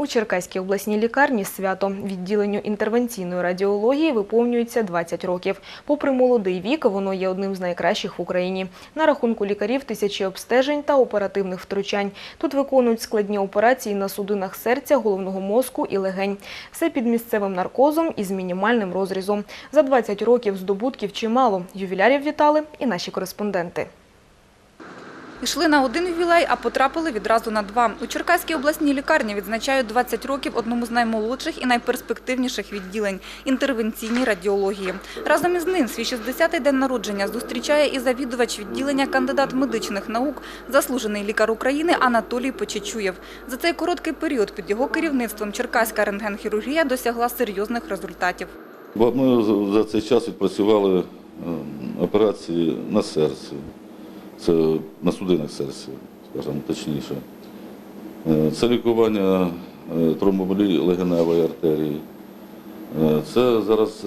У Черкаській обласній лікарні свято відділенню інтервенційної радіології виповнюється 20 років. Попри молодий вік, воно є одним з найкращих в Україні. На рахунку лікарів тисячі обстежень та оперативних втручань. Тут виконують складні операції на судинах серця, головного мозку і легень. Все під місцевим наркозом і з мінімальним розрізом. За 20 років здобутків чимало. Ювілярів вітали і наші кореспонденти. Йшли на один ювілей, а потрапили відразу на два. У Черкаській обласній лікарні відзначають 20 років одному з наймолодших і найперспективніших відділень – інтервенційній радіології. Разом із ним свій 60-й день народження зустрічає і завідувач відділення кандидат медичних наук, заслужений лікар України Анатолій Почечуєв. За цей короткий період під його керівництвом Черкаська рентгенхірургія досягла серйозних результатів. Ми за- цей час відпрацювали е, операції на серці, це на судинах серця, скажімо точніше. Е, Це лікування е, тромбомолії легеневої артерії. Е, Це зараз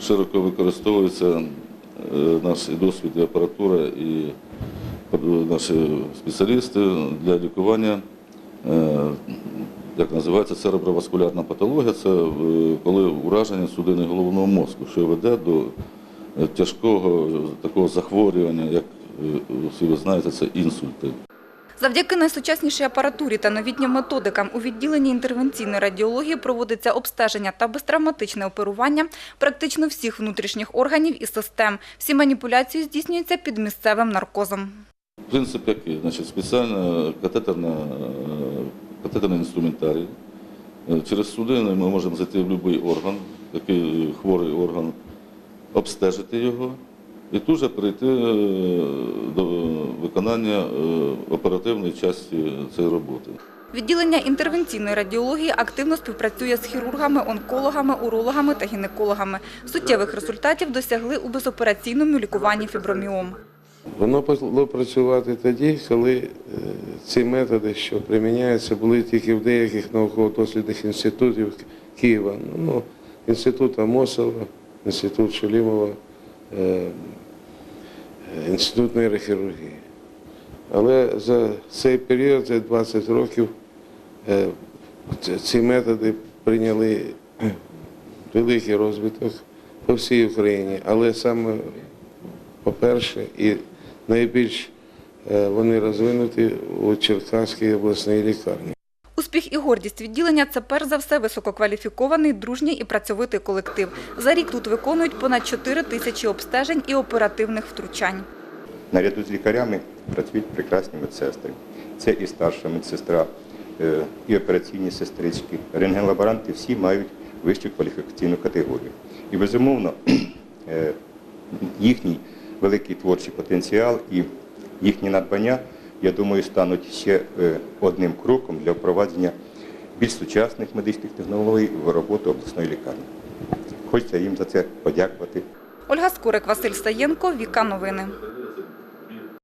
широко використовується наш досвід, і апаратура, і наші спеціалісти для лікування як називається цереброваскулярна патологія, це коли ураження судини головного мозку, що веде до тяжкого такого захворювання, як всі ви знаєте, це інсульти. Завдяки найсучаснішій апаратурі та новітнім методикам у відділенні інтервенційної радіології проводиться обстеження та безтравматичне оперування практично всіх внутрішніх органів і систем. Всі маніпуляції здійснюються під місцевим наркозом. Принцип який? Значить, спеціальна катетерна, е, катетерний інструментарій. Е, Через судини ми можемо зайти в будь-який орган, який хворий орган, обстежити його і тут же перейти е, до виконання е, оперативної частини цієї роботи. Відділення інтервенційної радіології активно співпрацює з хірургами, онкологами, урологами та гінекологами. Суттєвих результатів досягли у безопераційному лікуванні фіброміом. Воно почало працювати тоді, коли е, ці методи, що приміняються, були тільки в деяких науково-дослідних інститутів Києва. Ну, інститут Амосова, інститут Шалімова, е, інститут нейрохірургії. Але за цей період, за 20 років, е, ці методи прийняли е, великий розвиток по всій Україні. Але саме по-перше, і найбільш е, вони розвинуті у Черкаській обласній лікарні. Успіх і гордість відділення – це перш за все висококваліфікований, дружній і працьовитий колектив. За рік тут виконують понад 4 тисячі обстежень і оперативних втручань. Наряду з лікарями працюють прекрасні медсестри. Це і старша медсестра, е, і операційні сестрички, рентгенлаборанти всі мають вищу кваліфікаційну категорію. І, безумовно, е, їхній великий творчий потенціал і їхні надбання, я думаю, стануть ще е, одним кроком для впровадження більш сучасних медичних технологій в роботу обласної лікарні. Хочеться їм за це подякувати. Ольга Скурик, Василь Саєнко, Віка Новини.